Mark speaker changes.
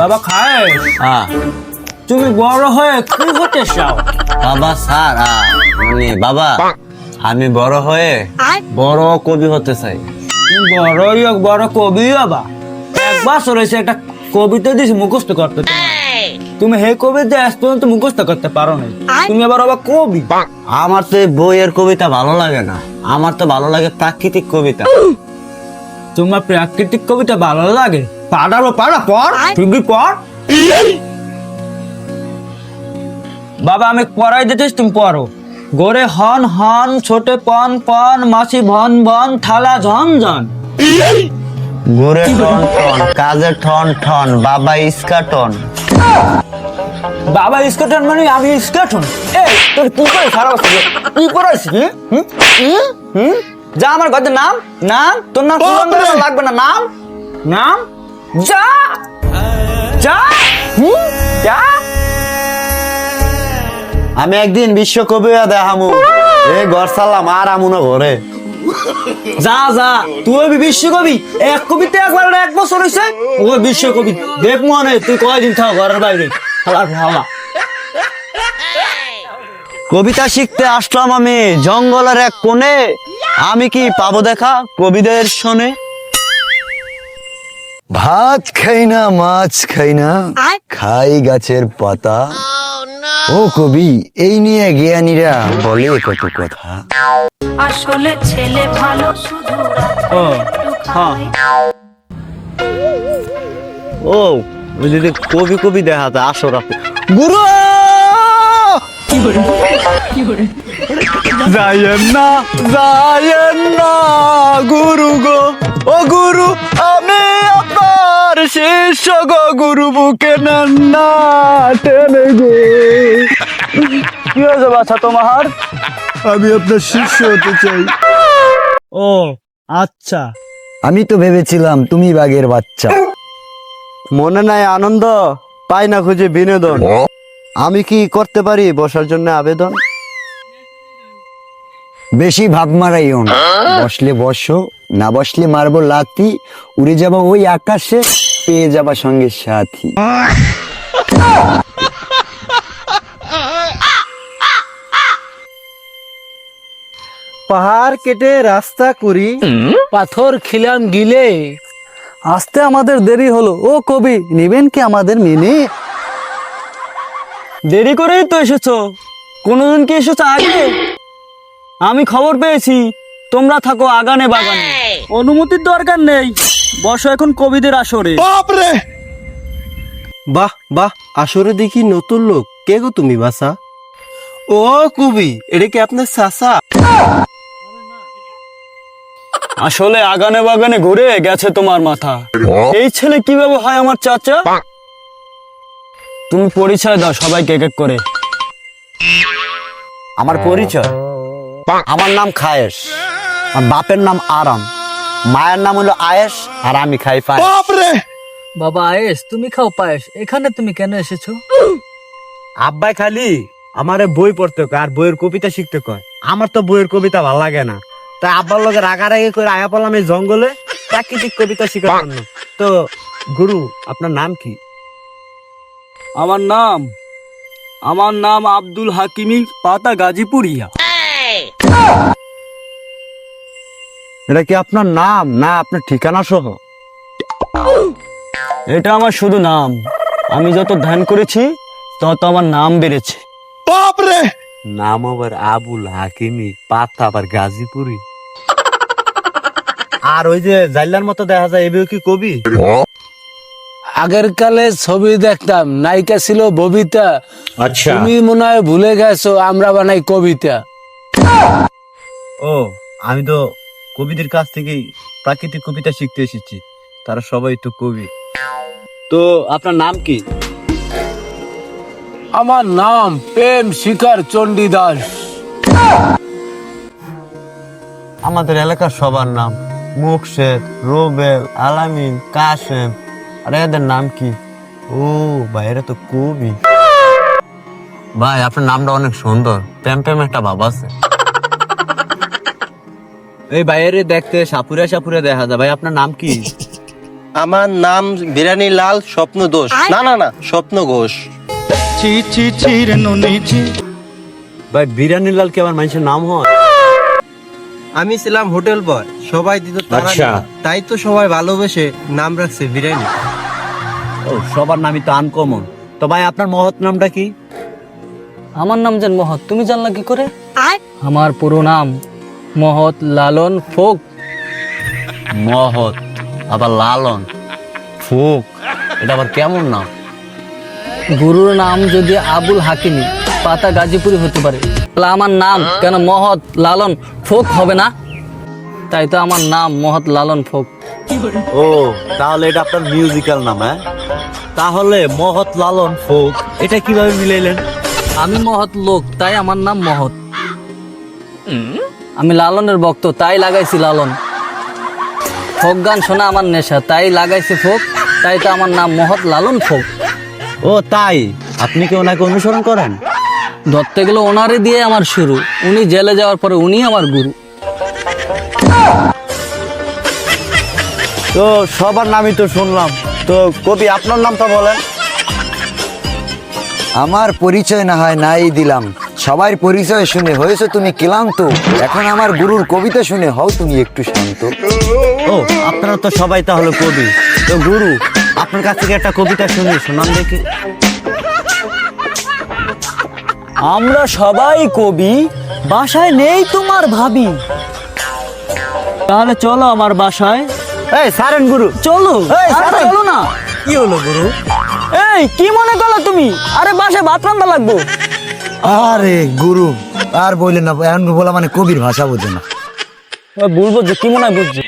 Speaker 1: বাবা খায়?
Speaker 2: হ্যাঁ।
Speaker 1: তুমি বড় হয়ে কি হতে চাও?
Speaker 2: বাবা স্যার মানে বাবা আমি বড় হয়ে বড় কবি হতে চাই।
Speaker 1: তুমি বড়ই হোক বড় কবি বাবা একবার চলেছে একটা কবিতা দিস মুখস্থ করতে। তুমি হে কবিতা আজ পর্যন্ত মুখস্থ করতে পারো না তুমি আবার আবার কবি।
Speaker 2: আমার তো বইয়ের কবিতা ভালো লাগে না। আমার তো ভালো লাগে প্রাকৃতিক কবিতা।
Speaker 1: তোমার প্রাকৃতিক কবিতা ভালো লাগে? পাড়ালো পাড়া পর তুমি পর বাবা আমি পড়াই দিতেছ তুমি পড়ো। গোরে হন হন ছোটে পন পন মাসি ভন ভন থালা ঝন ঝন।
Speaker 2: ঘুরে টন টন কাজে ঠন ঠন বাবা ইস্কাটন
Speaker 1: বাবা স্কেটন মানে আমি স্কেটন। এই তোর কি করে সারা বছর কি করাইছি কি হুম? হুম? হুম? যা আমার গদের নাম নাম তোর নাম লাগবে না নাম? নাম? যা! যা! হুম? যা!
Speaker 2: আমি একদিন বিশ্বকবি দেখামু। এ ঘর সালাম আর আমুনো ঘরে।
Speaker 1: যা যা। তুই বিশ্বকবি? এক কবিতে একবার এক বছর হয়েছে ও বিশ্বকবি। দেখ মনে তুই কয়দিন থাক ঘরের বাইরে? হালা হালা।
Speaker 2: কবিতা শিখতে আসলাম আমি জঙ্গলের এক কোণে। আমি কি পাবো দেখা কবিদের শোনে?
Speaker 3: ভাত খাই না মাছ খাই না খাই গাছের পাতা। ও কবি এই নিয়ে জ্ঞানীরা বলে কত কথা।
Speaker 4: আসলে ছেলে ভালো শুধু
Speaker 1: ও,
Speaker 4: একটু
Speaker 1: হ্যাঁ।
Speaker 2: কবি কবি দেখাতে আসো রাতে। গুরু! যায়েন না যায়েন না গুরু গো। ও গুরু টেনে গো
Speaker 1: কি হয়েছে বাচ্চা তোমার
Speaker 3: আমি আপনার শিষ্য হতে চাই।
Speaker 1: ও আচ্ছা।
Speaker 3: আমি তো ভেবেছিলাম তুমি বাঘের বাচ্চা।
Speaker 2: মনে নাই আনন্দ পাই না খুঁজে বিনোদন। আমি কি করতে পারি বসার জন্য আবেদন?
Speaker 3: বেশি ভাব মারাইও না। বসলে বসো না বসলে মারবো লাতি উড়ে যাব ওই আকাশে। পেয়ে যাবা সঙ্গে সাথী।
Speaker 5: পাহাড় কেটে রাস্তা করি পাথর খিলাম গিলে। আসতে আমাদের দেরি হলো। ও কবি নিবেন কি আমাদের মেনে?
Speaker 1: দেরি করেই তো এসেছ। কোনোদিন কি এসেছ আগে? আমি খবর পেয়েছি। তোমরা থাকো আগানে বাগানে। অনুমতির দরকার নেই। বসো এখন কবিদের আসরে।
Speaker 5: বাহ বাহ আসরে দেখি নতুন লোক। কে গো তুমি বাসা ও কবি এটা কি আপনার চাষা
Speaker 1: আসলে আগানে বাগানে ঘুরে গেছে তোমার মাথা। এই ছেলে কীভাবে হয় আমার চাচা? তুমি পরিচয় দাও সবাইকে এক এক করে।
Speaker 2: আমার পরিচয়? আমার নাম খায়েশ। আমার বাপের নাম আরাম। মায়ের নাম হলো আয়েস আর আমি খাই পাই
Speaker 5: বাবা আয়েস তুমি খাও পায়েস এখানে তুমি কেন এসেছ?
Speaker 2: আব্বাই খালি আমারে বই পড়তে কয় আর বইয়ের কবিতা শিখতে কয়। আমার তো বইয়ের কবিতা ভালো লাগে না। তাই আব্বার লগে রাগারাগি করে আয়া পড়লাম এই জঙ্গলে প্রাকৃতিক কবিতা শিখার জন্য। তো গুরু আপনার নাম কি?
Speaker 1: আমার নাম আমার নাম আব্দুল হাকিমি পাতা গাজীপুরিয়া।
Speaker 2: এটা কি আপনার নাম? না আপনার ঠিকানা সহ।
Speaker 1: এটা আমার শুধু নাম। আমি যত ধ্যান করেছি তত আমার নাম বেড়েছে।
Speaker 2: নাম আবার আবুল হাকিমি পাতা আবার গাজীপুরি। আর ওই যে জাইলার মতো দেখা যায় এবিও কি কবি?
Speaker 5: আগের কালে ছবি দেখতাম নায়িকা ছিল ববিতা।
Speaker 2: আচ্ছা।
Speaker 5: তুমি মনে হয় ভুলে গেছো আমরা বানাই কবিতা।
Speaker 2: ও আমি তো কবিদের কাছ থেকেই প্রাকৃতিক কবিতা শিখতে এসেছি। তারা সবাই তো কবি। তো আপনার নাম কি?
Speaker 5: আমার নাম প্রেম শিকার চণ্ডীদাস
Speaker 2: আমাদের এলাকার সবার নাম মুকশেদ রোবেল আলামিন কাশেম। আর এদের নাম কি? ও ভাই এরা তো কবি। ভাই আপনার নামটা অনেক সুন্দর। প্রেম প্রেম একটা ভাব আছে। এই বাইরে দেখতে সাপুরে সাপুরে দেখা যায়। ভাই আপনার নাম কি?
Speaker 6: আমার নাম বিরানি লাল স্বপ্ন দোষ না না না স্বপ্ন ঘোষ
Speaker 2: ভাই বিরিয়ানি লাল কি আমার মানুষের নাম হয়?
Speaker 6: আমি ছিলাম হোটেল বয়। সবাই দিত তারা
Speaker 2: আচ্ছা।
Speaker 6: তাই তো সবাই ভালোবেসে নাম রাখছে বিরিয়ানি
Speaker 2: ও সবার নামই তো আনকমন তো ভাই আপনার মহৎ নামটা কি?
Speaker 7: আমার নাম যেন মহৎ। তুমি জানলা কি করে? আমার পুরো নাম মহৎ লালন ফোক।
Speaker 2: মহৎ আবার লালন ফোক এটা আবার কেমন নাম
Speaker 7: গুরুর নাম যদি আবুল হাকিমি পাতা গাজীপুরি হতে পারে। তাহলে আমার নাম কেন মহৎ লালন ফোক হবে না? তাই তো আমার নাম মহৎ লালন ফোক।
Speaker 2: ও তাহলে এটা আপনার মিউজিক্যাল নাম হ্যাঁ? তাহলে মহৎ লালন ফোক এটা কীভাবে মিলাইলেন?
Speaker 7: আমি মহৎ লোক তাই আমার নাম মহৎ। আমি লালনের ভক্ত তাই লাগাইছি লালন। ফোক গান শোনা আমার নেশা তাই লাগাইছি ফোক তাই তো আমার নাম মহৎ লালন ফোক।
Speaker 2: ও তাই? আপনি কি ওনাকে অনুসরণ করেন?
Speaker 7: ধরতে গেলে ওনারে দিয়ে আমার শুরু উনি জেলে যাওয়ার পরে উনি আমার গুরু।
Speaker 2: তো সবার নামই তো শুনলাম। তো কবি আপনার নামটা বলেন।
Speaker 3: আমার পরিচয় না হয় নাই দিলাম। সবার পরিচয় শুনে হয়েছে তুমি ক্লান্ত? এখন আমার গুরুর কবিতা শুনে হও তুমি একটু শান্ত।
Speaker 2: ও আপনারা তো সবাই তাহলে কবি। তো গুরু আপনার কাছ থেকে একটা কবিতা শুনি শোনান দেখি।
Speaker 8: আমরা সবাই কবি বাসায় নেই তোমার ভাবি। তাহলে চলো আমার বাসায়।
Speaker 2: এই সারেন গুরু।
Speaker 8: চলো চলো না।
Speaker 2: কি হলো গুরু?
Speaker 8: এই কি মনে করল তুমি? আরে বাসায় ভাত রান্না লাগবো।
Speaker 3: আরে গুরু, আর বললেন না, এখন বলা মানে কবির ভাষা বোঝে না।
Speaker 8: বলব যে, কি মনে হয় বুঝছি?